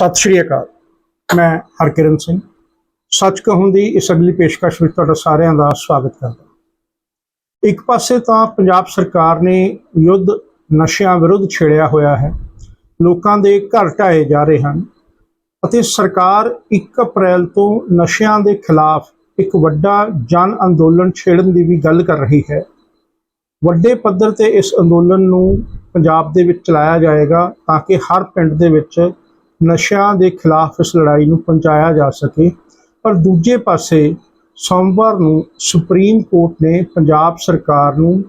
ਸਤਿ ਸ਼੍ਰੀ ਅਕਾਲ। ਮੈਂ ਹਰਕਿਰਨ ਸਿੰਘ। ਸੱਚ ਕਹੂੰ ਦੀ ਇਸ ਅਗਲੀ ਪੇਸ਼ਕਸ਼ ਵਿੱਚ ਤੁਹਾਡਾ ਸਾਰਿਆਂ ਦਾ ਸਵਾਗਤ ਕਰਦਾ ਇੱਕ ਪਾਸੇ ਤਾਂ ਪੰਜਾਬ ਸਰਕਾਰ ਨੇ ਯੁੱਧ ਨਸ਼ਿਆਂ ਵਿਰੁੱਧ ਛੇੜਿਆ ਹੋਇਆ ਹੈ। ਲੋਕਾਂ ਦੇ ਘਰ ਢਾਏ ਜਾ ਰਹੇ ਹਨ ਅਤੇ ਸਰਕਾਰ 1 ਅਪ੍ਰੈਲ ਤੋਂ ਨਸ਼ਿਆਂ ਦੇ ਖਿਲਾਫ ਇੱਕ ਵੱਡਾ ਜਨ ਅੰਦੋਲਨ ਛੇੜਨ ਦੀ ਵੀ ਗੱਲ ਕਰ ਰਹੀ ਹੈ। ਵੱਡੇ ਪੱਧਰ ਤੇ ਇਸ ਅੰਦੋਲਨ ਨੂੰ ਪੰਜਾਬ ਦੇ ਵਿੱਚ ਚਲਾਇਆ ਜਾਏਗਾ ਤਾਂ ਕਿ ਹਰ ਪਿੰਡ ਦੇ ਵਿੱਚ ਨਸ਼ਿਆਂ ਦੇ ਖਿਲਾਫ ਇਸ ਲੜਾਈ ਨੂੰ ਪਹੁੰਚਾਇਆ ਜਾ ਸਕੇ। ਪਰ ਦੂਜੇ ਪਾਸੇ ਸੋਮਵਾਰ ਨੂੰ ਸੁਪਰੀਮ ਕੋਰਟ ਨੇ ਪੰਜਾਬ ਸਰਕਾਰ ਨੂੰ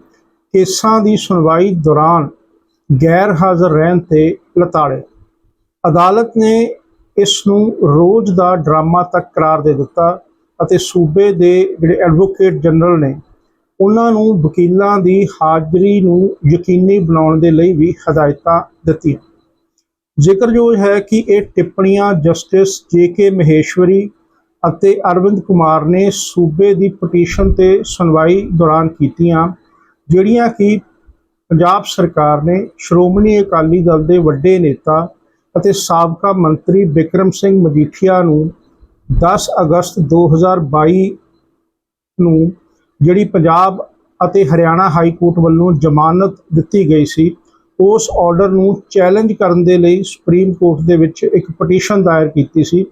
ਕੇਸਾਂ ਦੀ ਸੁਣਵਾਈ ਦੌਰਾਨ ਗੈਰ ਹਾਜ਼ਰ ਰਹਿਣ ਤੇ ਲਤਾੜੇ ਅਦਾਲਤ ਨੇ ਇਸ ਨੂੰ ਰੋਜ਼ ਦਾ ਡਰਾਮਾ ਤੱਕ ਕਰਾਰ ਦੇ ਦਿੱਤਾ ਅਤੇ ਸੂਬੇ ਦੇ ਜਿਹੜੇ ਐਡਵੋਕੇਟ ਜਨਰਲ ਨੇ, ਉਹਨਾਂ ਨੂੰ ਵਕੀਲਾਂ ਦੀ ਹਾਜ਼ਰੀ ਨੂੰ ਯਕੀਨੀ ਬਣਾਉਣ ਦੇ ਲਈ ਵੀ ਹਦਾਇਤਾਂ ਦਿੱਤੀਆਂ। ਜ਼ਿਕਰਯੋਗ ਹੈ ਕਿ ਇਹ ਟਿੱਪਣੀਆਂ ਜਸਟਿਸ ਜੇ ਕੇ ਮਹੇਸ਼ਵਰੀ ਅਤੇ ਅਰਵਿੰਦ ਕੁਮਾਰ ਨੇ ਸੂਬੇ ਦੀ ਪਟੀਸ਼ਨ ਤੇ ਸੁਣਵਾਈ ਦੌਰਾਨ ਕੀਤੀਆਂ, ਜਿਹੜੀਆਂ ਕਿ ਪੰਜਾਬ ਸਰਕਾਰ ਨੇ ਸ਼੍ਰੋਮਣੀ ਅਕਾਲੀ ਦਲ ਦੇ ਵੱਡੇ ਨੇਤਾ ਅਤੇ ਸਾਬਕਾ ਮੰਤਰੀ ਬਿਕਰਮ ਸਿੰਘ ਮਜੀਠੀਆ ਨੂੰ 10 ਅਗਸਤ 2022 ਨੂੰ ਜਿਹੜੀ ਪੰਜਾਬ ਅਤੇ ਹਰਿਆਣਾ ਹਾਈ ਕੋਰਟ ਵੱਲੋਂ ਜ਼ਮਾਨਤ ਦਿੱਤੀ ਗਈ ਸੀ ਉਸ ਆਰਡਰ ਨੂੰ ਚੈਲੰਜ ਕਰਨ ਦੇ ਲਈ ਸੁਪਰੀਮ ਕੋਰਟ ਦੇ ਵਿੱਚ ਇੱਕ ਪਟੀਸ਼ਨ ਦਾਇਰ ਕੀਤੀ ਸੀ।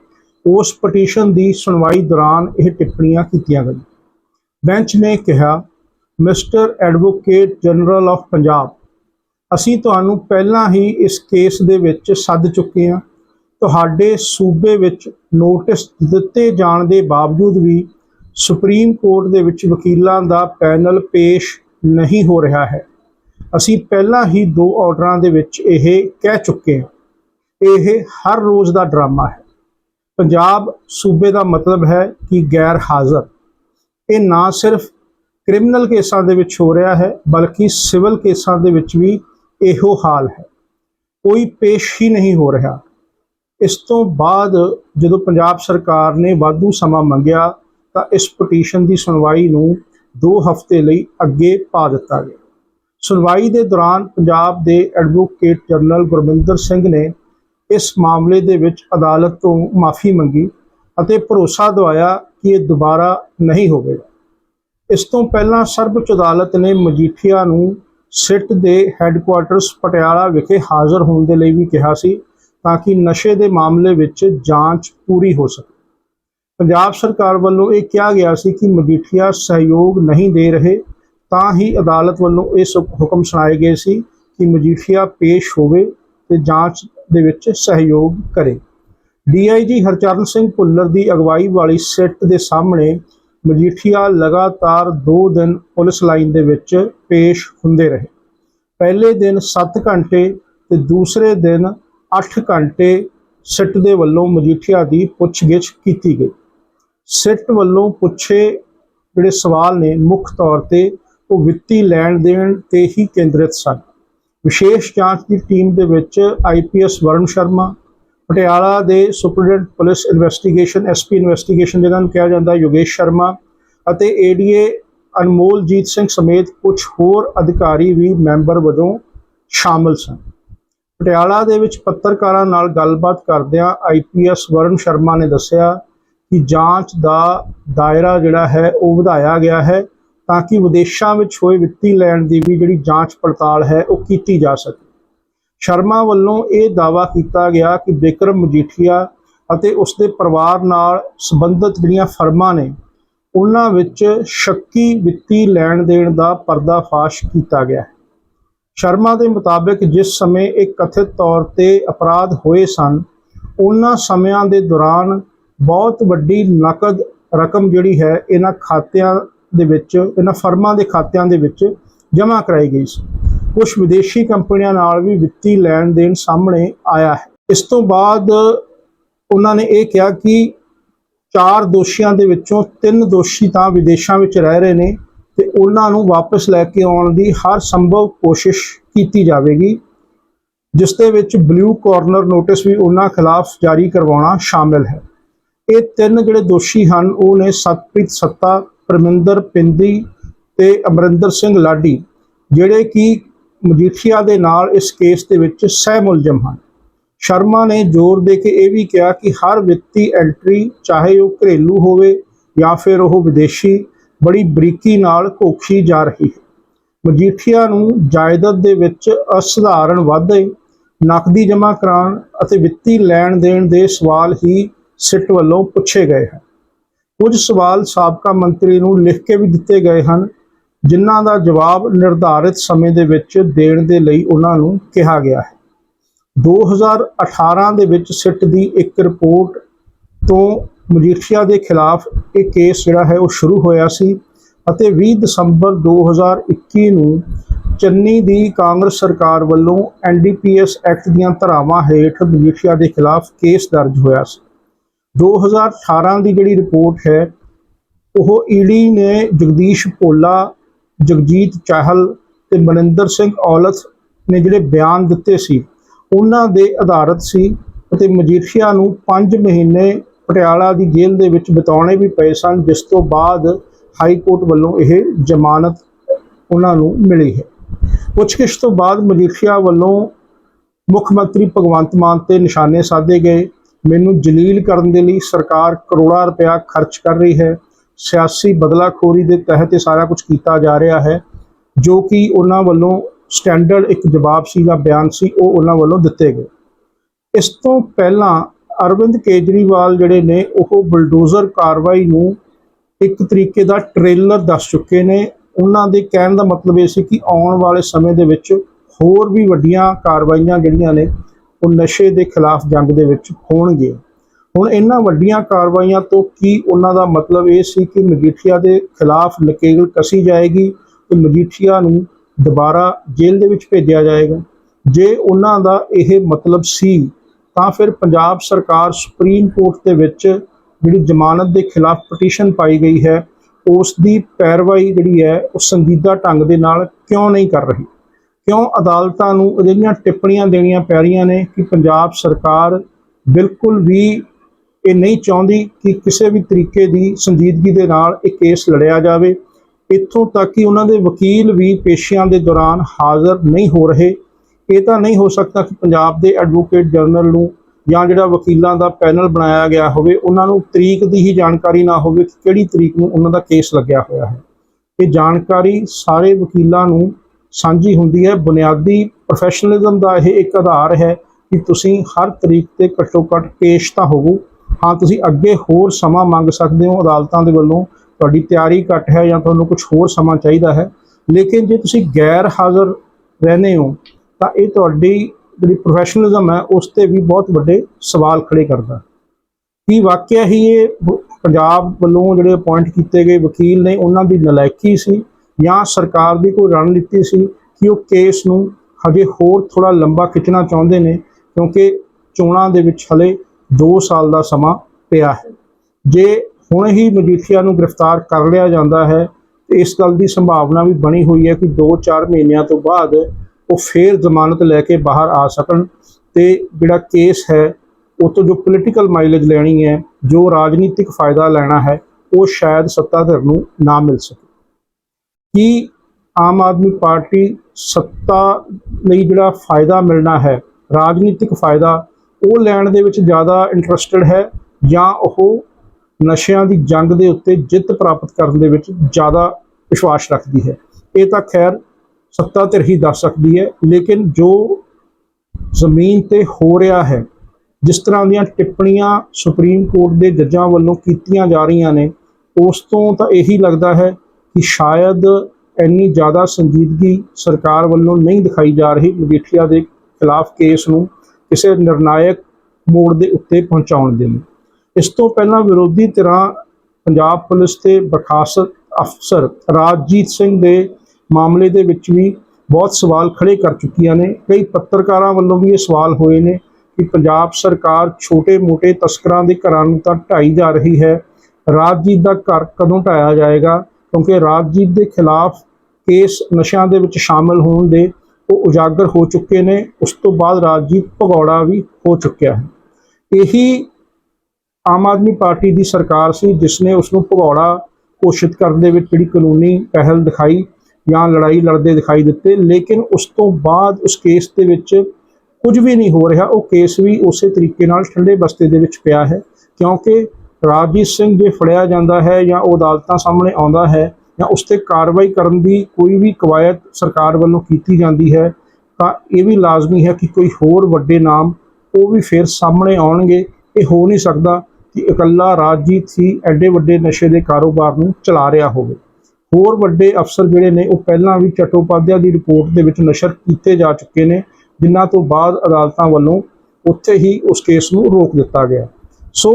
ਉਸ ਪਟੀਸ਼ਨ ਦੀ ਸੁਣਵਾਈ ਦੌਰਾਨ ਇਹ ਟਿੱਪਣੀਆਂ ਕੀਤੀਆਂ ਗਈਆਂ। ਬੈਂਚ ਨੇ ਕਿਹਾ mister advocate general of Punjab ਅਸੀਂ ਤੁਹਾਨੂੰ ਪਹਿਲਾਂ ਹੀ ਇਸ ਕੇਸ ਦੇ ਵਿੱਚ ਸੱਦ ਚੁੱਕੇ ਹਾਂ। ਤੁਹਾਡੇ ਸੂਬੇ ਵਿੱਚ ਨੋਟਿਸ ਦਿੱਤੇ ਜਾਣ ਦੇ ਬਾਵਜੂਦ ਵੀ ਸੁਪਰੀਮ ਕੋਰਟ ਦੇ ਵਿੱਚ ਵਕੀਲਾਂ ਦਾ ਪੈਨਲ ਪੇਸ਼ ਨਹੀਂ ਹੋ ਰਿਹਾ ਹੈ। ਅਸੀਂ ਪਹਿਲਾਂ ਹੀ ਦੋ ਆਰਡਰਾਂ ਦੇ ਵਿੱਚ ਇਹ ਕਹਿ ਚੁੱਕੇ ਹਾਂ। ਇਹ ਹਰ ਰੋਜ਼ ਦਾ ਡਰਾਮਾ ਹੈ। ਪੰਜਾਬ ਸੂਬੇ ਦਾ ਮਤਲਬ ਹੈ ਕਿ ਗੈਰ ਹਾਜ਼ਰ। ਇਹ ਨਾ ਸਿਰਫ ਕ੍ਰਿਮੀਨਲ ਕੇਸਾਂ ਦੇ ਵਿੱਚ ਹੋ ਰਿਹਾ ਹੈ, ਬਲਕਿ ਸਿਵਲ ਕੇਸਾਂ ਦੇ ਵਿੱਚ ਵੀ ਇਹੋ ਹਾਲ ਹੈ। ਕੋਈ ਪੇਸ਼ ਹੀ ਨਹੀਂ ਹੋ ਰਿਹਾ। ਇਸ ਤੋਂ ਬਾਅਦ ਜਦੋਂ ਪੰਜਾਬ ਸਰਕਾਰ ਨੇ ਵਾਧੂ ਸਮਾਂ ਮੰਗਿਆ ਤਾਂ ਇਸ ਪਟੀਸ਼ਨ ਦੀ ਸੁਣਵਾਈ ਨੂੰ 2 ਹਫ਼ਤੇ ਲਈ ਅੱਗੇ ਪਾ ਦਿੱਤਾ ਗਿਆ। ਸੁਣਵਾਈ ਦੇ ਦੌਰਾਨ ਪੰਜਾਬ ਦੇ ਐਡਵੋਕੇਟ ਜਨਰਲ ਗੁਰਮਿੰਦਰ ਸਿੰਘ ਨੇ ਇਸ ਮਾਮਲੇ ਦੇ ਵਿੱਚ ਅਦਾਲਤ ਤੋਂ ਮਾਫੀ ਮੰਗੀ ਅਤੇ ਭਰੋਸਾ ਦਿਵਾਇਆ ਕਿ ਇਹ ਦੁਬਾਰਾ ਨਹੀਂ ਹੋਵੇਗਾ। ਇਸ ਤੋਂ ਪਹਿਲਾਂ ਸਰਵਉੱਚ ਅਦਾਲਤ ਨੇ ਮਜੀਠੀਆ ਨੂੰ ਸਿੱਟ ਦੇ ਹੈੱਡਕੁਆਰਟਰਸ ਪਟਿਆਲਾ ਵਿਖੇ ਹਾਜ਼ਰ ਹੋਣ ਦੇ ਲਈ ਵੀ ਕਿਹਾ ਸੀ ਤਾਂ ਕਿ ਨਸ਼ੇ ਦੇ ਮਾਮਲੇ ਵਿੱਚ ਜਾਂਚ ਪੂਰੀ ਹੋ ਸਕੇ। ਪੰਜਾਬ ਸਰਕਾਰ ਵੱਲੋਂ ਇਹ ਕਿਹਾ ਗਿਆ ਸੀ ਕਿ ਮਜੀਠੀਆ ਸਹਿਯੋਗ ਨਹੀਂ ਦੇ ਰਹੇ ਤਾਂ ਹੀ ਅਦਾਲਤ ਵੱਲੋਂ ਇਹ ਸੁ- ਹੁਕਮ ਸੁਣਾਏ ਗਏ ਸੀ ਕਿ ਮਜੀਠੀਆ ਪੇਸ਼ ਹੋਵੇ ਤੇ ਜਾਂਚ ਦੇ ਵਿੱਚ ਸਹਿਯੋਗ ਕਰੇ। ਡੀਆਈਜੀ ਹਰਚਰਨ ਸਿੰਘ ਭੁੱਲਰ ਦੀ ਅਗਵਾਈ ਵਾਲੀ ਸਿੱਟ ਦੇ ਸਾਹਮਣੇ ਮਜੀਠੀਆ ਲਗਾਤਾਰ 2 ਦਿਨ ਪੁਲਿਸ ਲਾਈਨ ਦੇ ਵਿੱਚ ਪੇਸ਼ ਹੁੰਦੇ ਰਹੇ। ਪਹਿਲੇ ਦਿਨ 7 ਘੰਟੇ ਤੇ ਦੂਸਰੇ ਦਿਨ 8 ਘੰਟੇ ਸਿੱਟ ਦੇ ਵੱਲੋਂ ਮਜੀਠੀਆ ਦੀ ਪੁੱਛਗਿੱਛ ਕੀਤੀ ਗਈ। ਸਿੱਟ ਵੱਲੋਂ ਪੁੱਛੇ ਜਿਹੜੇ ਸਵਾਲ ਨੇ, ਮੁੱਖ ਤੌਰ ਤੇ ਉਹ ਵਿੱਤੀ ਲੈਣ ਦੇਣ ਤੇ ਹੀ ਕੇਂਦਰਿਤ ਸਨ। ਵਿਸ਼ੇਸ਼ ਜਾਂਚ ਦੀ ਟੀਮ ਦੇ ਵਿੱਚ ਆਈਪੀਐਸ ਵਰੁਣ ਸ਼ਰਮਾ, ਪਟਿਆਲਾ ਦੇ superintendent police investigation SP investigation ਜਿਹਨਾਂ ਨੂੰ ਕਿਹਾ ਜਾਂਦਾ, ਯੋਗੇਸ਼ ਸ਼ਰਮਾ ਅਤੇ ਏਡੀਏ ਅਨਮੋਲਜੀਤ ਸਿੰਘ ਸਮੇਤ ਕੁਝ ਹੋਰ ਅਧਿਕਾਰੀ ਵੀ ਮੈਂਬਰ ਵਜੋਂ ਸ਼ਾਮਲ ਸਨ। ਪਟਿਆਲਾ ਦੇ ਵਿੱਚ ਪੱਤਰਕਾਰਾਂ ਨਾਲ ਗੱਲਬਾਤ ਕਰਦਿਆਂ ਆਈਪੀਐਸ ਵਰੁਣ ਸ਼ਰਮਾ ਨੇ ਦੱਸਿਆ ਕਿ ਜਾਂਚ ਦਾ ਦਾਇਰਾ ਜਿਹੜਾ ਹੈ ਉਹ ਵਧਾਇਆ ਗਿਆ ਹੈ ਤਾਂ ਕਿ ਵਿਦੇਸ਼ਾਂ ਵਿੱਚ ਹੋਏ ਵਿੱਤੀ ਲੈਣ ਦੀ ਵੀ ਜਿਹੜੀ ਜਾਂਚ ਪੜਤਾਲ ਹੈ, ਉਹ ਕੀਤੀ ਜਾ ਸਕੇ। ਸ਼ਰਮਾ ਵੱਲੋਂ ਇਹ ਦਾਅਵਾ ਕੀਤਾ ਗਿਆ ਕਿ ਬਿਕਰਮ ਮਜੀਠੀਆ ਅਤੇ ਉਸ ਦੇ ਪਰਿਵਾਰ ਨਾਲ ਸੰਬੰਧਿਤ ਜਿਹੜੀਆਂ ਫਰਮਾਂ ਨੇ, ਉਹਨਾਂ ਵਿੱਚ ਸ਼ੱਕੀ ਵਿੱਤੀ ਲੈਣ ਦੇਣ ਦਾ ਪਰਦਾਫਾਸ਼ ਕੀਤਾ ਗਿਆ ਹੈ। ਸ਼ਰਮਾ ਦੇ ਮੁਤਾਬਕ ਜਿਸ ਸਮੇਂ ਇਹ ਕਥਿਤ ਤੌਰ ਤੇ ਅਪਰਾਧ ਹੋਏ ਸਨ, ਉਹਨਾਂ ਸਮਿਆਂ ਦੇ ਦੌਰਾਨ ਬਹੁਤ ਵੱਡੀ ਨਕਦ ਰਕਮ ਜਿਹੜੀ ਹੈ, ਇਹਨਾਂ ਖਾਤਿਆਂ ਦੇ ਵਿੱਚ, ਇਹਨਾਂ ਫਰਮਾਂ ਦੇ ਖਾਤਿਆਂ ਦੇ ਵਿੱਚ ਜਮ੍ਹਾਂ ਕਰਾਈ ਗਈ ਸੀ। ਕੁਝ ਵਿਦੇਸ਼ੀ ਕੰਪਨੀਆਂ ਨਾਲ ਵੀ ਵਿੱਤੀ ਲੈਣ ਦੇਣ ਸਾਹਮਣੇ ਆਇਆ ਹੈ। ਇਸ ਤੋਂ ਬਾਅਦ ਉਹਨਾਂ ਨੇ ਇਹ ਕਿਹਾ ਕਿ ਚਾਰ ਦੋਸ਼ੀਆਂ ਦੇ ਵਿੱਚੋਂ ਤਿੰਨ ਦੋਸ਼ੀ ਤਾਂ ਵਿਦੇਸ਼ਾਂ ਵਿੱਚ ਰਹਿ ਰਹੇ ਨੇ ਤੇ ਉਹਨਾਂ ਨੂੰ ਵਾਪਸ ਲੈ ਕੇ ਆਉਣ ਦੀ ਹਰ ਸੰਭਵ ਕੋਸ਼ਿਸ਼ ਕੀਤੀ ਜਾਵੇਗੀ, ਜਿਸ ਦੇ ਵਿੱਚ ਬਲੂ ਕਾਰਨਰ ਨੋਟਿਸ ਵੀ ਉਹਨਾਂ ਖਿਲਾਫ ਜਾਰੀ ਕਰਵਾਉਣਾ ਸ਼ਾਮਿਲ ਹੈ। ਇਹ ਤਿੰਨ ਜਿਹੜੇ ਦੋਸ਼ੀ ਹਨ, ਉਹ ਨੇ ਸਤਪ੍ਰੀਤ ਸੱਤਾ ਪਰਮਿੰਦਰ ਪਿੰਦੀ ਤੇ ਅਮਰਿੰਦਰ ਸਿੰਘ ਲਾਡੀ, ਜਿਹੜੇ ਕਿ ਮਜੀਠੀਆ ਦੇ ਨਾਲ ਇਸ ਕੇਸ ਦੇ ਵਿੱਚ ਸਹਿ ਮੁਲਜ਼ਮ ਹਨ। ਸ਼ਰਮਾ ਨੇ ਜ਼ੋਰ ਦੇ ਕੇ ਇਹ ਵੀ ਕਿਹਾ ਕਿ ਹਰ ਵਿੱਤੀ ਐਂਟਰੀ ਚਾਹੇ ਉਹ ਘਰੇਲੂ ਹੋਵੇ ਜਾਂ ਫਿਰ ਉਹ ਵਿਦੇਸ਼ੀ, ਬੜੀ ਬਰੀਕੀ ਨਾਲ ਘੋਖੀ ਜਾ ਰਹੀ ਹੈ। ਮਜੀਠੀਆ ਨੂੰ ਜਾਇਦਾਦ ਦੇ ਵਿੱਚ ਅਸਧਾਰਨ ਵਾਧੇ, ਨਕਦੀ ਜਮ੍ਹਾਂ ਕਰਾਉਣ ਅਤੇ ਵਿੱਤੀ ਲੈਣ ਦੇਣ ਦੇ ਸਵਾਲ ਹੀ ਸਿੱਟ ਵੱਲੋਂ ਪੁੱਛੇ ਗਏ ਹਨ। ਕੁਝ ਸਵਾਲ ਸਾਬਕਾ ਮੰਤਰੀ ਨੂੰ ਲਿਖ ਕੇ ਵੀ ਦਿੱਤੇ ਗਏ ਹਨ, ਜਿਨ੍ਹਾਂ ਦਾ ਜਵਾਬ ਨਿਰਧਾਰਿਤ ਸਮੇਂ ਦੇ ਵਿੱਚ ਦੇਣ ਦੇ ਲਈ ਉਹਨਾਂ ਨੂੰ ਕਿਹਾ ਗਿਆ ਹੈ। 2018 ਦੇ ਵਿੱਚ ਸਿੱਟ ਦੀ ਇੱਕ ਰਿਪੋਰਟ ਤੋਂ ਮਜੀਠੀਆ ਦੇ ਖਿਲਾਫ ਇਹ ਕੇਸ ਜਿਹੜਾ ਹੈ ਉਹ ਸ਼ੁਰੂ ਹੋਇਆ ਸੀ ਅਤੇ 20 ਦਸੰਬਰ 2021 ਨੂੰ ਚੰਨੀ ਦੀ ਕਾਂਗਰਸ ਸਰਕਾਰ ਵੱਲੋਂ ਐਨਡੀਪੀਐਸ ਐਕਟ ਦੀਆਂ ਧਾਰਾਵਾਂ ਹੇਠ ਮਜੀਠੀਆ ਦੇ ਖਿਲਾਫ ਕੇਸ ਦਰਜ ਹੋਇਆ ਸੀ। 2018 ਦੀ ਜਿਹੜੀ ਰਿਪੋਰਟ ਹੈ, ਉਹ ਈਡੀ ਨੇ ਜਗਦੀਸ਼ ਭੋਲਾ, ਜਗਜੀਤ ਚਾਹਲ ਤੇ ਮਨਿੰਦਰ ਸਿੰਘ ਔਲਥ ਨੇ ਜਿਹੜੇ ਬਿਆਨ ਦਿੱਤੇ ਸੀ, ਉਹਨਾਂ ਦੇ ਆਧਾਰਿਤ ਸੀ ਅਤੇ ਮਜੀਠੀਆ ਨੂੰ 5 ਮਹੀਨੇ ਪਟਿਆਲਾ ਦੀ ਜੇਲ੍ਹ ਦੇ ਵਿੱਚ ਬਿਤਾਉਣੇ ਵੀ ਪਏ ਸਨ, ਜਿਸ ਤੋਂ ਬਾਅਦ ਹਾਈ ਕੋਰਟ ਵੱਲੋਂ ਇਹ ਜ਼ਮਾਨਤ ਉਹਨਾਂ ਨੂੰ ਮਿਲੀ ਹੈ। ਪੁੱਛਗਿੱਛ ਤੋਂ ਬਾਅਦ ਮਜੀਠੀਆ ਵੱਲੋਂ ਮੁੱਖ ਮੰਤਰੀ ਭਗਵੰਤ ਮਾਨ ਤੇ ਨਿਸ਼ਾਨੇ ਸਾਧੇ ਗਏ। ਮੈਨੂੰ ਜਲੀਲ ਕਰਨ ਦੇ ਲਈ ਸਰਕਾਰ ਕਰੋੜਾਂ ਰੁਪਇਆ ਖਰਚ ਕਰ ਰਹੀ ਹੈ। ਸਿਆਸੀ ਬਦਲਾਖੋਰੀ ਦੇ ਤਹਿਤ ਇਹ ਸਾਰਾ ਕੁਝ ਕੀਤਾ ਜਾ ਰਿਹਾ ਹੈ, ਜੋ ਕਿ ਉਹਨਾਂ ਵੱਲੋਂ ਸਟੈਂਡਰਡ ਇੱਕ ਜਵਾਬਸ਼ੀਲਾ ਬਿਆਨ ਸੀ, ਉਹ ਉਹਨਾਂ ਵੱਲੋਂ ਦਿੱਤੇ ਗਏ। ਇਸ ਤੋਂ ਪਹਿਲਾਂ ਅਰਵਿੰਦ ਕੇਜਰੀਵਾਲ ਜਿਹੜੇ ਨੇ, ਉਹ ਬਲਡੋਜ਼ਰ ਕਾਰਵਾਈ ਨੂੰ ਇੱਕ ਤਰੀਕੇ ਦਾ ਟ੍ਰੇਲਰ ਦੱਸ ਚੁੱਕੇ ਨੇ। ਉਹਨਾਂ ਦੇ ਕਹਿਣ ਦਾ ਮਤਲਬ ਇਹ ਸੀ ਕਿ ਆਉਣ ਵਾਲੇ ਸਮੇਂ ਦੇ ਵਿੱਚ ਹੋਰ ਵੀ ਵੱਡੀਆਂ ਕਾਰਵਾਈਆਂ ਜਿਹੜੀਆਂ ਨੇ ਉਹ ਨਸ਼ੇ ਦੇ ਖਿਲਾਫ ਜੰਗ ਦੇ ਵਿੱਚ ਹੋਣਗੇ। ਹੁਣ ਇਹਨਾਂ ਵੱਡੀਆਂ ਕਾਰਵਾਈਆਂ ਤੋਂ ਕੀ ਉਹਨਾਂ ਦਾ ਮਤਲਬ ਇਹ ਸੀ ਕਿ ਮਜੀਠੀਆ ਦੇ ਖਿਲਾਫ ਨਕੇਲ ਕਸੀ ਜਾਏਗੀ ਤੇ ਮਜੀਠੀਆ ਨੂੰ ਦੁਬਾਰਾ ਜੇਲ੍ਹ ਦੇ ਵਿੱਚ ਭੇਜਿਆ ਜਾਏਗਾ। ਜੇ ਉਹਨਾਂ ਦਾ ਇਹ ਮਤਲਬ ਸੀ, ਤਾਂ ਫਿਰ ਪੰਜਾਬ ਸਰਕਾਰ ਸੁਪਰੀਮ ਕੋਰਟ ਦੇ ਵਿੱਚ ਜਿਹੜੀ ਜ਼ਮਾਨਤ ਦੇ ਖਿਲਾਫ ਪਟੀਸ਼ਨ ਪਾਈ ਗਈ ਹੈ, ਉਸ ਦੀ ਪੈਰਵਾਈ ਜਿਹੜੀ ਹੈ, ਉਹ ਸੰਗੀਦਾ ਢੰਗ ਦੇ ਨਾਲ ਕਿਉਂ ਨਹੀਂ ਕਰ ਰਹੀ? ਕਿਉਂ ਅਦਾਲਤਾਂ ਨੂੰ ਅਜਿਹੀਆਂ ਟਿੱਪਣੀਆਂ ਦੇਣੀਆਂ ਪੈ ਰਹੀਆਂ ਨੇ ਕਿ ਪੰਜਾਬ ਸਰਕਾਰ ਬਿਲਕੁਲ ਵੀ ਇਹ ਨਹੀਂ ਚਾਹੁੰਦੀ ਕਿ ਕਿਸੇ ਵੀ ਤਰੀਕੇ ਦੀ ਸੰਜੀਦਗੀ ਦੇ ਨਾਲ ਇਹ ਕੇਸ ਲੜਿਆ ਜਾਵੇ? ਇੱਥੋਂ ਤੱਕ ਕਿ ਉਹਨਾਂ ਦੇ ਵਕੀਲ ਵੀ ਪੇਸ਼ੀਆਂ ਦੇ ਦੌਰਾਨ ਹਾਜ਼ਰ ਨਹੀਂ ਹੋ ਰਹੇ। ਇਹ ਤਾਂ ਨਹੀਂ ਹੋ ਸਕਦਾ ਕਿ ਪੰਜਾਬ ਦੇ ਐਡਵੋਕੇਟ ਜਨਰਲ ਨੂੰ ਜਾਂ ਜਿਹੜਾ ਵਕੀਲਾਂ ਦਾ ਪੈਨਲ ਬਣਾਇਆ ਗਿਆ ਹੋਵੇ, ਉਹਨਾਂ ਨੂੰ ਤਰੀਕ ਦੀ ਹੀ ਜਾਣਕਾਰੀ ਨਾ ਹੋਵੇ ਕਿ ਕਿਹੜੀ ਤਰੀਕ ਨੂੰ ਉਹਨਾਂ ਦਾ ਕੇਸ ਲੱਗਿਆ ਹੋਇਆ ਹੈ। ਇਹ ਜਾਣਕਾਰੀ ਸਾਰੇ ਵਕੀਲਾਂ ਨੂੰ ਸਾਂਝੀ ਹੁੰਦੀ ਹੈ। ਬੁਨਿਆਦੀ ਪ੍ਰੋਫੈਸ਼ਨਲਿਜ਼ਮ ਦਾ ਇਹ ਇੱਕ ਆਧਾਰ ਹੈ ਕਿ ਤੁਸੀਂ ਹਰ ਤਰੀਕ ਤੇ ਘੱਟੋ ਘੱਟ ਪੇਸ਼ ਤਾਂ ਹੋਵੋ। ਹਾਂ, ਤੁਸੀਂ ਅੱਗੇ ਹੋਰ ਸਮਾਂ ਮੰਗ ਸਕਦੇ ਹੋ। ਅਦਾਲਤਾਂ ਦੇ ਵੱਲੋਂ ਤੁਹਾਡੀ ਤਿਆਰੀ ਘੱਟ ਹੈ ਜਾਂ ਤੁਹਾਨੂੰ ਕੁਝ ਹੋਰ ਸਮਾਂ ਚਾਹੀਦਾ ਹੈ। ਲੇਕਿਨ ਜੇ ਤੁਸੀਂ ਗੈਰ ਹਾਜ਼ਰ ਰਹਨੇ ਹੋ, ਤਾਂ ਇਹ ਤੁਹਾਡੀ ਜਿਹੜੀ ਪ੍ਰੋਫੈਸ਼ਨਲਿਜ਼ਮ ਹੈ, ਉਸ ਤੇ ਵੀ ਬਹੁਤ ਵੱਡੇ ਸਵਾਲ ਖੜੇ ਕਰਦਾ ਕੀ ਵਾਕਿਆ ਹੀ ਇਹ ਪੰਜਾਬ ਵੱਲੋਂ ਜਿਹੜੇ ਅਪਾਇੰਟ ਕੀਤੇ ਗਏ ਵਕੀਲ ਨੇ, ਉਹਨਾਂ ਦੀ ਨਲਾਇਕੀ ਸੀ? ਜਾਂ ਸਰਕਾਰ ਦੀ ਕੋਈ ਰਣਨੀਤੀ ਸੀ ਕਿ ਉਹ ਕੇਸ ਨੂੰ ਹਜੇ ਹੋਰ ਥੋੜਾ ਲੰਬਾ ਖਿੱਚਣਾ ਚਾਹੁੰਦੇ ਨੇ, ਕਿਉਂਕਿ ਚੋਣਾਂ ਦੇ ਵਿੱਚ ਹਲੇ 2 ਸਾਲ ਦਾ ਸਮਾਂ ਪਿਆ ਹੈ। ਜੇ ਹੁਣ ਹੀ ਮਜੀਠੀਆ ਨੂੰ ਗ੍ਰਿਫਤਾਰ ਕਰ ਲਿਆ ਜਾਂਦਾ ਹੈ, ਤੇ ਇਸ ਗੱਲ ਦੀ ਸੰਭਾਵਨਾ ਵੀ ਬਣੀ ਹੋਈ ਹੈ ਕਿ 2-4 ਮਹੀਨਿਆਂ ਤੋਂ ਬਾਅਦ ਉਹ ਫੇਰ ਜ਼ਮਾਨਤ ਲੈ ਕੇ ਬਾਹਰ ਆ ਸਕਣ ਤੇ ਜਿਹੜਾ ਕੇਸ ਹੈ, ਉਹ ਤੋਂ ਜੋ ਪੋਲੀਟੀਕਲ ਮਾਈਲੇਜ ਲੈਣੀ ਹੈ, ਜੋ ਰਾਜਨੀਤਿਕ ਫਾਇਦਾ ਲੈਣਾ ਹੈ, ਉਹ ਸ਼ਾਇਦ ਸੱਤਾਧਿਰ ਨੂੰ ਨਾ ਮਿਲ ਸਕੇ। ਕੀ ਆਮ ਆਦਮੀ ਪਾਰਟੀ ਸੱਤਾ ਲਈ ਜਿਹੜਾ ਫਾਇਦਾ ਮਿਲਣਾ ਹੈ, ਰਾਜਨੀਤਿਕ ਫਾਇਦਾ, ਉਹ ਲੈਣ ਦੇ ਵਿੱਚ ਜ਼ਿਆਦਾ ਇੰਟਰਸਟਿਡ ਹੈ ਜਾਂ ਉਹ ਨਸ਼ਿਆਂ ਦੀ ਜੰਗ ਦੇ ਉੱਤੇ ਜਿੱਤ ਪ੍ਰਾਪਤ ਕਰਨ ਦੇ ਵਿੱਚ ਜ਼ਿਆਦਾ ਵਿਸ਼ਵਾਸ ਰੱਖਦੀ ਹੈ। ਇਹ ਤਾਂ ਖੈਰ ਸੱਤਾ ਧਿਰ ਹੀ ਦੱਸ ਸਕਦੀ ਹੈ, ਲੇਕਿਨ ਜੋ ਜ਼ਮੀਨ ਤੇ ਹੋ ਰਿਹਾ ਹੈ, ਜਿਸ ਤਰ੍ਹਾਂ ਦੀਆਂ ਟਿੱਪਣੀਆਂ ਸੁਪਰੀਮ ਕੋਰਟ ਦੇ ਜੱਜਾਂ ਵੱਲੋਂ ਕੀਤੀਆਂ ਜਾ ਰਹੀਆਂ ਨੇ, ਉਸ ਤੋਂ ਤਾਂ ਇਹੀ ਲੱਗਦਾ ਹੈ ਕਿ ਸ਼ਾਇਦ ਇੰਨੀ ਜ਼ਿਆਦਾ ਸੰਜੀਦਗੀ ਸਰਕਾਰ ਵੱਲੋਂ ਨਹੀਂ ਦਿਖਾਈ ਜਾ ਰਹੀ ਮਜੀਠੀਆ ਦੇ ਖਿਲਾਫ ਕੇਸ ਨੂੰ ਕਿਸੇ ਨਿਰਣਾਇਕ ਮੋੜ ਦੇ ਉੱਤੇ ਪਹੁੰਚਾਉਣ ਦੇ ਲਈ। ਇਸ ਤੋਂ ਪਹਿਲਾਂ ਵਿਰੋਧੀ ਧਿਰਾਂ ਪੰਜਾਬ ਪੁਲਿਸ ਤੇ ਬਰਖਾਸਤ ਅਫਸਰ ਰਾਜਜੀਤ ਸਿੰਘ ਦੇ ਮਾਮਲੇ ਦੇ ਵਿੱਚ ਵੀ ਬਹੁਤ ਸਵਾਲ ਖੜੇ ਕਰ ਚੁੱਕੀਆਂ ਨੇ। ਕਈ ਪੱਤਰਕਾਰਾਂ ਵੱਲੋਂ ਵੀ ਇਹ ਸਵਾਲ ਹੋਏ ਨੇ ਕਿ ਪੰਜਾਬ ਸਰਕਾਰ ਛੋਟੇ-ਮੋਟੇ ਤਸਕਰਾਂ ਦੇ ਘਰਾਂ ਨੂੰ ਤਾਂ ਢਾਈ ਜਾ ਰਹੀ ਹੈ। ਰਾਜਜੀਤ ਦਾ ਘਰ ਕਦੋਂ ਢਾਇਆ ਜਾਏਗਾ? ਕਿਉਂਕਿ ਰਾਜਜੀਤ ਦੇ ਖਿਲਾਫ ਕੇਸ ਨਸ਼ਿਆਂ ਦੇ ਵਿੱਚ ਸ਼ਾਮਲ ਹੋਣ ਦੇ ਉਹ ਉਜਾਗਰ ਹੋ ਚੁੱਕੇ ਨੇ, ਉਸ ਤੋਂ ਬਾਅਦ ਰਾਜਜੀਤ ਭਗੌੜਾ ਵੀ ਹੋ ਚੁੱਕਿਆ ਹੈ। ਇਹੀ ਆਮ ਆਦਮੀ ਪਾਰਟੀ ਦੀ ਸਰਕਾਰ ਸੀ, ਜਿਸ ਨੇ ਉਸ ਨੂੰ ਭਗੌੜਾ ਘੋਸ਼ਿਤ ਕਰਨ ਦੇ ਵਿੱਚ ਜਿਹੜੀ ਕਾਨੂੰਨੀ ਪਹਿਲ ਦਿਖਾਈ ਜਾਂ ਲੜਾਈ ਲੜਦੇ ਦਿਖਾਈ ਦਿੱਤੇ, ਲੇਕਿਨ ਉਸ ਤੋਂ ਬਾਅਦ ਉਸ ਕੇਸ ਦੇ ਵਿੱਚ ਕੁਝ ਵੀ ਨਹੀਂ ਹੋ ਰਿਹਾ। ਉਹ ਕੇਸ ਵੀ ਉਸੇ ਤਰੀਕੇ ਨਾਲ ਠੰਡੇ ਬਸਤੇ ਦੇ ਵਿੱਚ ਪਿਆ ਹੈ, ਕਿਉਂਕਿ ਰਾਜੀਤ ਸਿੰਘ ਜੇ ਫੜਿਆ ਜਾਂਦਾ ਹੈ ਜਾਂ ਉਹ ਅਦਾਲਤਾਂ ਸਾਹਮਣੇ ਆਉਂਦਾ ਹੈ ਜਾਂ ਉਸ ਤੇ ਕਾਰਵਾਈ ਕਰਨ ਦੀ ਕੋਈ ਵੀ ਕਵਾਇਦ ਸਰਕਾਰ ਵੱਲੋਂ ਕੀਤੀ ਜਾਂਦੀ ਹੈ, ਤਾਂ ਇਹ ਵੀ ਲਾਜ਼ਮੀ ਹੈ ਕਿ ਕੋਈ ਹੋਰ ਵੱਡੇ ਨਾਮ ਉਹ ਵੀ ਫਿਰ ਸਾਹਮਣੇ ਆਉਣਗੇ। ਇਹ ਹੋ ਨਹੀਂ ਸਕਦਾ ਕਿ ਇਕੱਲਾ ਰਾਜਜੀਤ ਹੀ ਐਡੇ ਵੱਡੇ ਨਸ਼ੇ ਦੇ ਕਾਰੋਬਾਰ ਨੂੰ ਚਲਾ ਰਿਹਾ ਹੋਵੇ। ਹੋਰ ਵੱਡੇ ਅਫਸਰ ਜਿਹੜੇ ਨੇ, ਉਹ ਪਹਿਲਾਂ ਵੀ ਚਟੋਪਾਧਿਆ ਦੀ ਰਿਪੋਰਟ ਦੇ ਵਿੱਚ ਨਸ਼ਰ ਕੀਤੇ ਜਾ ਚੁੱਕੇ ਨੇ ਜਿਨ੍ਹਾਂ ਤੋਂ ਬਾਅਦ ਅਦਾਲਤਾਂ ਵੱਲੋਂ ਉੱਥੇ ਹੀ ਉਸ ਕੇਸ ਨੂੰ ਰੋਕ ਦਿੱਤਾ ਗਿਆ। ਸੋ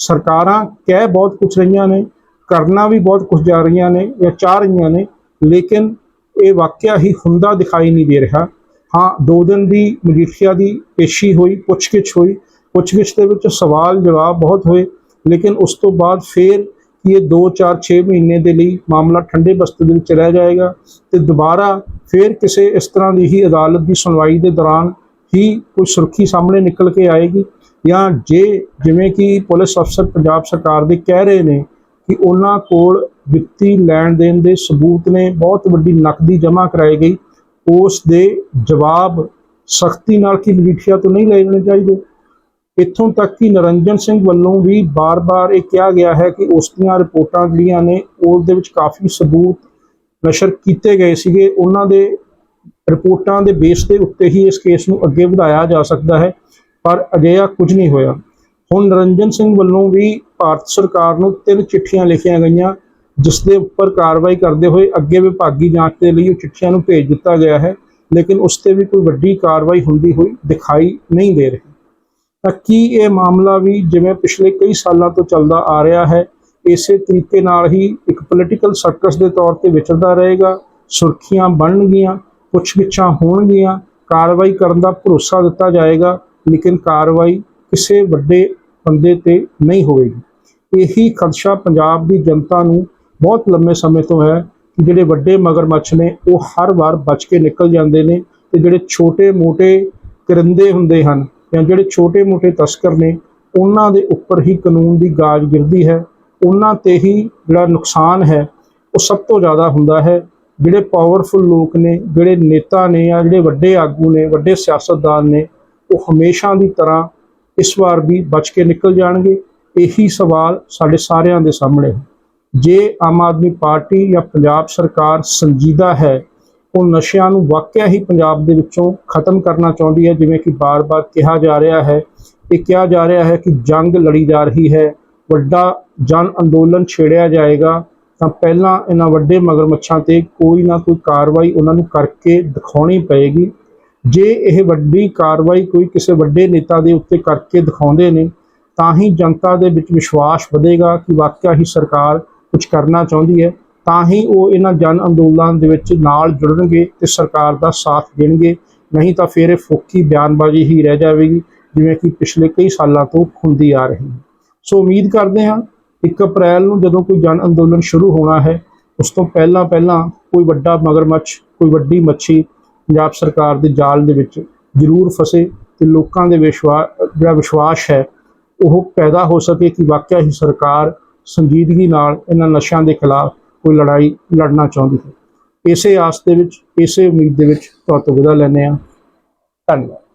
ਸਰਕਾਰਾਂ ਕਹਿ ਬਹੁਤ ਕੁਝ ਰਹੀਆਂ ਨੇ, ਕਰਨਾ ਵੀ ਬਹੁਤ ਕੁਝ ਜਾ ਰਹੀਆਂ ਨੇ ਜਾਂ ਚਾਹ ਰਹੀਆਂ ਨੇ, ਲੇਕਿਨ ਇਹ ਵਾਕਿਆ ਹੀ ਹੁੰਦਾ ਦਿਖਾਈ ਨਹੀਂ ਦੇ ਰਿਹਾ। ਹਾਂ, ਦੋ ਦਿਨ ਦੀ ਮਜੀਠੀਆ ਦੀ ਪੇਸ਼ੀ ਹੋਈ, ਪੁੱਛਗਿੱਛ ਹੋਈ, ਪੁੱਛਗਿੱਛ ਦੇ ਵਿੱਚ ਸਵਾਲ ਜਵਾਬ ਬਹੁਤ ਹੋਏ, ਲੇਕਿਨ ਉਸ ਤੋਂ ਬਾਅਦ ਫੇਰ ਕਿ ਇਹ 2 4 6 ਮਹੀਨੇ ਦੇ ਲਈ ਮਾਮਲਾ ਠੰਡੇ ਬਸਤੇ ਦੇ ਵਿੱਚ ਰਹਿ ਜਾਏਗਾ ਤੇ ਦੁਬਾਰਾ ਫੇਰ ਕਿਸੇ ਇਸ ਤਰ੍ਹਾਂ ਦੀ ਹੀ ਅਦਾਲਤ ਦੀ ਸੁਣਵਾਈ ਦੇ ਦੌਰਾਨ ਹੀ ਕੋਈ ਸੁਰਖੀ ਸਾਹਮਣੇ ਨਿਕਲ ਕੇ ਆਏਗੀ। ਜਾਂ ਜੇ ਜਿਵੇਂ ਕਿ ਪੁਲਿਸ ਅਫਸਰ ਪੰਜਾਬ ਸਰਕਾਰ ਦੇ ਕਹਿ ਰਹੇ ਨੇ ਕਿ ਉਹਨਾਂ ਕੋਲ ਵਿੱਤੀ ਲੈਣ ਦੇਣ ਦੇ ਸਬੂਤ ਨੇ, ਬਹੁਤ ਵੱਡੀ ਨਕਦੀ ਜਮ੍ਹਾਂ ਕਰਾਈ ਗਈ, ਉਸ ਦੇ ਜਵਾਬ ਸਖਤੀ ਨਾਲ ਕਿ ਮਜੀਠੀਆ ਤੋਂ ਨਹੀਂ ਲਏ ਜਾਣੇ ਚਾਹੀਦੇ? ਇੱਥੋਂ ਤੱਕ ਕਿ ਨਰਿੰਜਨ ਸਿੰਘ ਵੱਲੋਂ ਵੀ ਬਾਰ-ਬਾਰ ਇਹ ਕਿਹਾ ਗਿਆ ਹੈ ਕਿ ਉਸ ਦੀਆਂ ਰਿਪੋਰਟਾਂ ਜਿਹੜੀਆਂ ਨੇ ਉਸ ਦੇ ਵਿੱਚ ਕਾਫੀ ਸਬੂਤ ਨਸ਼ਰ ਕੀਤੇ ਗਏ ਸੀਗੇ। ਉਹਨਾਂ ਦੇ ਰਿਪੋਰਟਾਂ ਦੇ ਬੇਸ ਦੇ ਉੱਤੇ ਹੀ ਇਸ ਕੇਸ ਨੂੰ ਅੱਗੇ ਵਧਾਇਆ ਜਾ ਸਕਦਾ ਹੈ। ਪਰ ਅਜਿਹਾ ਕੁਝ ਨਹੀਂ ਹੋਇਆ। ਹੁਣ ਨਰਿੰਜਨ ਸਿੰਘ ਵੱਲੋਂ ਵੀ ਭਾਰਤ ਸਰਕਾਰ ਨੂੰ ਤਿੰਨ ਚਿੱਠੀਆਂ ਲਿਖੀਆਂ ਗਈਆਂ, ਜਿਸ ਦੇ ਉੱਪਰ ਕਾਰਵਾਈ ਕਰਦੇ ਹੋਏ ਅੱਗੇ ਵਿਭਾਗੀ ਜਾਂਚ ਦੇ ਲਈ ਉਹ ਚਿੱਠੀਆਂ ਨੂੰ ਭੇਜ ਦਿੱਤਾ ਗਿਆ ਹੈ, ਲੇਕਿਨ ਉਸ ਤੇ ਵੀ ਕੋਈ ਵੱਡੀ ਕਾਰਵਾਈ ਹੁੰਦੀ ਹੋਈ ਦਿਖਾਈ ਨਹੀਂ ਦੇ ਰਹੀ। ਤਾਂ ਕੀ ਇਹ ਮਾਮਲਾ ਵੀ ਜਿਵੇਂ ਪਿਛਲੇ ਕਈ ਸਾਲਾਂ ਤੋਂ ਚੱਲਦਾ ਆ ਰਿਹਾ ਹੈ, ਇਸੇ ਤਰੀਕੇ ਨਾਲ ਹੀ ਇੱਕ ਪੋਲੀਟੀਕਲ ਸਰਕਸ ਦੇ ਤੌਰ ਤੇ ਵਿਚਰਦਾ ਰਹੇਗਾ, ਸੁਰਖੀਆਂ ਬਣਨਗੀਆਂ, ਪੁੱਛਗਿੱਛਾਂ ਹੋਣਗੀਆਂ, ਕਾਰਵਾਈ ਕਰਨ ਦਾ ਭਰੋਸਾ ਦਿੱਤਾ ਜਾਏਗਾ ਲੇਕਿਨ ਕਾਰਵਾਈ ਕਿਸੇ ਵੱਡੇ ਬੰਦੇ ਤੇ ਨਹੀਂ ਹੋਵੇਗੀ। ਇਹੀ ਖਦਸ਼ਾ ਪੰਜਾਬ ਦੀ ਜਨਤਾ ਨੂੰ ਬਹੁਤ ਲੰਮੇ ਸਮੇਂ ਤੋਂ ਹੈ ਕਿ ਜਿਹੜੇ ਵੱਡੇ ਮਗਰਮੱਛ ਨੇ, ਉਹ ਹਰ ਵਾਰ ਬਚ ਕੇ ਨਿਕਲ ਜਾਂਦੇ ਨੇ ਤੇ ਜਿਹੜੇ ਛੋਟੇ-ਮੋਟੇ ਕਰਿੰਦੇ ਹੁੰਦੇ ਹਨ ਜਾਂ ਜਿਹੜੇ ਛੋਟੇ-ਮੋਟੇ ਤਸਕਰ ਨੇ, ਉਹਨਾਂ ਦੇ ਉੱਪਰ ਹੀ ਕਾਨੂੰਨ ਦੀ ਗਾਜ ਗਿਰਦੀ ਹੈ। ਉਹਨਾਂ ਤੇ ਹੀ ਜਿਹੜਾ ਨੁਕਸਾਨ ਹੈ, ਉਹ ਸਭ ਤੋਂ ਜ਼ਿਆਦਾ ਹੁੰਦਾ ਹੈ। ਜਿਹੜੇ ਪਾਵਰਫੁਲ ਲੋਕ ਨੇ, ਜਿਹੜੇ ਨੇਤਾ ਨੇ ਜਾਂ ਜਿਹੜੇ ਵੱਡੇ ਆਗੂ ਨੇ, ਵੱਡੇ ਸਿਆਸਤਦਾਨ ਨੇ ਉਹ ਹਮੇਸ਼ਾ ਦੀ ਤਰ੍ਹਾਂ ਇਸ ਵਾਰ ਵੀ ਬਚ ਕੇ ਨਿਕਲ ਜਾਣਗੇ। ਇਹੀ ਸਵਾਲ ਸਾਡੇ ਸਾਰਿਆਂ ਦੇ ਸਾਹਮਣੇ ਹੈ। ਜੇ ਆਮ ਆਦਮੀ ਪਾਰਟੀ ਜਾਂ ਪੰਜਾਬ ਸਰਕਾਰ ਸੰਜੀਦਾ ਹੈ, ਉਹ ਨਸ਼ਿਆਂ ਨੂੰ ਵਾਕਿਆ ਹੀ ਪੰਜਾਬ ਦੇ ਵਿੱਚੋਂ ਖਤਮ ਕਰਨਾ ਚਾਹੁੰਦੀ ਹੈ, ਜਿਵੇਂ ਕਿ ਬਾਰ-ਬਾਰ ਕਿਹਾ ਜਾ ਰਿਹਾ ਹੈ। ਇਹ ਕਿਹਾ ਜਾ ਰਿਹਾ ਹੈ ਕਿ ਜੰਗ ਲੜੀ ਜਾ ਰਹੀ ਹੈ, ਵੱਡਾ ਜਨ ਅੰਦੋਲਨ ਛੇੜਿਆ ਜਾਏਗਾ, ਤਾਂ ਪਹਿਲਾਂ ਇਹਨਾਂ ਵੱਡੇ ਮਗਰਮੱਛਾਂ ਤੇ ਕੋਈ ਨਾ ਕੋਈ ਕਾਰਵਾਈ ਉਹਨਾਂ ਨੂੰ ਕਰਕੇ ਦਿਖਾਉਣੀ ਪਏਗੀ। ਜੇ ਇਹ ਵੱਡੀ ਕਾਰਵਾਈ ਕੋਈ ਕਿਸੇ ਵੱਡੇ ਨੇਤਾ ਦੇ ਉੱਤੇ ਕਰਕੇ ਦਿਖਾਉਂਦੇ ਨੇ, ਤਾਂ ਹੀ ਜਨਤਾ ਦੇ ਵਿੱਚ ਵਿਸ਼ਵਾਸ ਵਧੇਗਾ ਕਿ ਵਾਕਿਆ ਹੀ ਸਰਕਾਰ ਕੁਝ ਕਰਨਾ ਚਾਹੁੰਦੀ ਹੈ। ਤਾਂ ਹੀ ਉਹ ਇਹਨਾਂ ਜਨ ਅੰਦੋਲਨਾਂ ਦੇ ਵਿੱਚ ਨਾਲ ਜੁੜਨਗੇ ਤੇ ਸਰਕਾਰ ਦਾ ਸਾਥ ਦੇਣਗੇ। ਨਹੀਂ ਤਾਂ ਫਿਰ ਇਹ ਫੋਕੀ ਬਿਆਨਬਾਜ਼ੀ ਹੀ ਰਹਿ ਜਾਵੇਗੀ, ਜਿਵੇਂ ਕਿ ਪਿਛਲੇ ਕਈ ਸਾਲਾਂ ਤੋਂ ਹੁੰਦੀ ਆ ਰਹੀ ਹੈ। ਸੋ ਉਮੀਦ ਕਰਦੇ ਹਾਂ 1 ਅਪ੍ਰੈਲ ਨੂੰ ਜਦੋਂ ਕੋਈ ਜਨ ਅੰਦੋਲਨ ਸ਼ੁਰੂ ਹੋਣਾ ਹੈ, ਉਸ ਤੋਂ ਪਹਿਲਾਂ ਪਹਿਲਾਂ ਕੋਈ ਵੱਡਾ ਮਗਰਮੱਛ, ਕੋਈ ਵੱਡੀ ਮੱਛੀ ਪੰਜਾਬ ਸਰਕਾਰ ਦੇ ਜਾਲ ਦੇ ਵਿੱਚ ਜ਼ਰੂਰ ਫਸੇ ਤੇ ਲੋਕਾਂ ਦੇ ਵਿਸ਼ਵਾਸ ਜਿਹੜਾ ਵਿਸ਼ਵਾਸ ਹੈ, ਉਹ ਪੈਦਾ ਹੋ ਸਕੇ ਕਿ ਵਾਕਿਆ ਹੀ ਸਰਕਾਰ ਸੰਜੀਦਗੀ ਨਾਲ ਇਹਨਾਂ ਨਸ਼ਿਆਂ ਦੇ ਖਿਲਾਫ ਕੋਈ ਲੜਾਈ ਲੜਨਾ ਚਾਹੁੰਦੀ ਹੈ। ਇਸੇ ਆਸ ਦੇ ਵਿੱਚ, ਇਸੇ ਉਮੀਦ ਦੇ ਵਿੱਚ ਤੁਹਾਤੋਂ ਵਿਦਾ ਲੈਂਦੇ ਹਾਂ। ਧੰਨਵਾਦ।